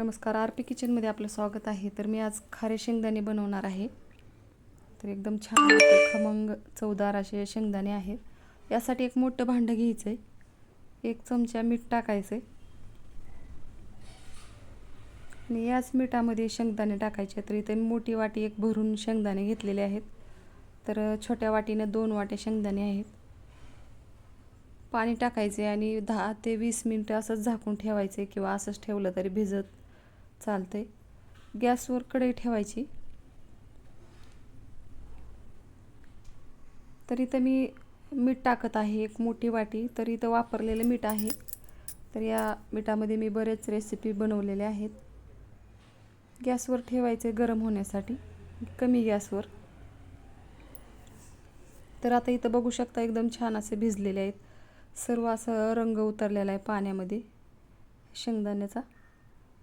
नमस्कार R P किचनमध्ये आपलं स्वागत आहे. तर मी आज खारे शेंगदाणे बनवणार आहे. तर एकदम छान खमंग चवदार असे शेंगदाणे आहेत. यासाठी एक मोठं भांडं घ्यायचं आहे एक चमचा मीठ टाकायचं आहे आणि याच मिठामध्ये शेंगदाणे टाकायचे तर इथे मोठी वाटी एक भरून शेंगदाणे घेतलेले आहेत. तर छोट्या वाटीनं दोन वाटे शेंगदाणे आहेत. पाणी टाकायचे आणि दहा ते वीस मिनटं असंच झाकून ठेवायचे किंवा असंच ठेवलं तरी भिजत चालते गॅसवर कढई ठेवायची. तर इथं मी मीठ टाकत आहे एक मोठी वाटी. तर इथं वापरलेलं मीठ आहे. तर या मिठामध्ये मी बरेच रेसिपी बनवलेल्या आहेत. गॅसवर ठेवायचे गरम होण्यासाठी. कमी गॅसवर तर आता इथं बघू शकता एकदम छान असे भिजलेले आहेत. सर्व असं रंग उतरलेला आहे पाण्यामध्ये. शेंगदाण्याचा.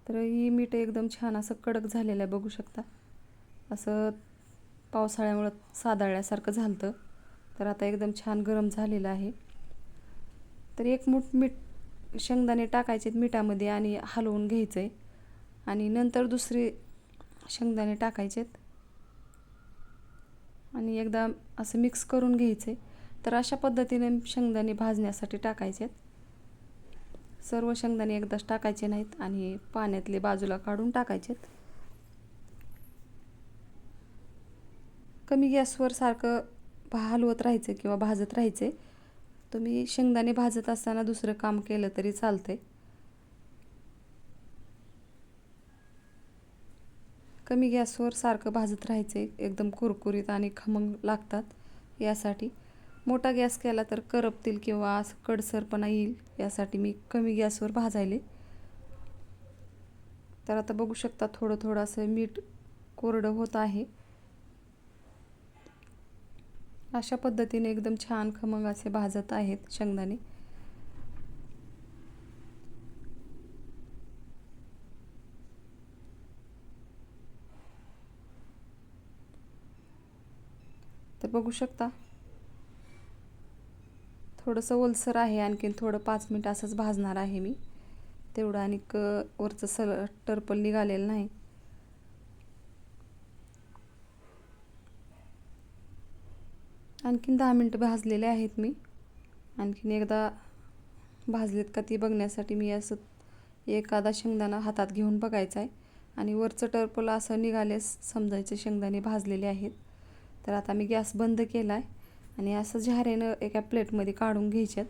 तर ही मीठ एकदम छान असं कडक झालेलं आहे बघू शकता. असं पावसाळ्यामुळं सादळल्यासारखं झालं तर आता एकदम छान गरम झालेलं आहे. तर एक मूठ मीठ शेंगदाणे टाकायचे मिठामध्ये आणि हलवून घ्यायचं आहे आणि नंतर दुसरे शेंगदाणे टाकायचेत. आणि एकदा असं मिक्स करून घ्यायचे तर अशा पद्धतीने शेंगदाणे भाजण्यासाठी टाकायचे सर्व शेंगदाणे एकदाच टाकायचे नाहीत आणि पाण्यातले बाजूला काढून टाकायचेत. कमी गॅसवर सारखं हलवत राहायचं किंवा भाजत राहायचे. तुम्ही शेंगदाणे भाजत असताना दुसरं काम केलं तरी चालते कमी गॅसवर सारखं भाजत राहायचे. एकदम कुरकुरीत आणि खमंग लागतात यासाठी. मोठा गॅस केला तर करपतील किंवा असं कडसरपणा येईल यासाठी मी कमी गॅसवर भाजायले. तर आता बघू शकता थोडं थोडं असं मीठ कोरडं होत आहे. अशा पद्धतीने एकदम छान खमंग असे भाजत आहेत शेंगदाणे. तर बघू शकता थोडंसं ओलसर आहे आणखीन थोडं पाच मिनटं असंच भाजणार आहे मी. तेवढं आणि क वरचं सल टर्पल निघालेलं नाही. आणखीन दहा मिनटं भाजलेले आहेत मी. आणखीन एकदा भाजलेत का ती बघण्यासाठी मी असं एखादा शेंगदाणा हातात घेऊन बघायचा आहे आणि वरचं टर्पल असं निघालेस समजायचे शेंगदाणे भाजलेले आहेत. तर आता मी गॅस बंद केला आहे आणि असं झाऱ्यानं एका प्लेटमध्ये काढून घ्यायच्यात.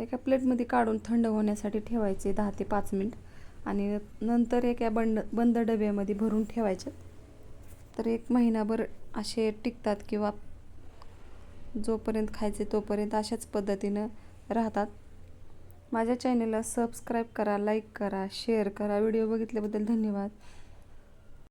एका प्लेटमध्ये काढून थंड होण्यासाठी ठेवायचे दहा ते पाच मिनिट. आणि नंतर एका बंड बंद डब्यामध्ये भरून ठेवायच्यात. तर एक महिनाभर असे टिकतात किंवा जोपर्यंत खायचे तोपर्यंत अशाच पद्धतीनं राहतात. माझ्या चॅनलला सबस्क्राईब करा लाईक करा शेअर करा. व्हिडिओ बघितल्याबद्दल धन्यवाद.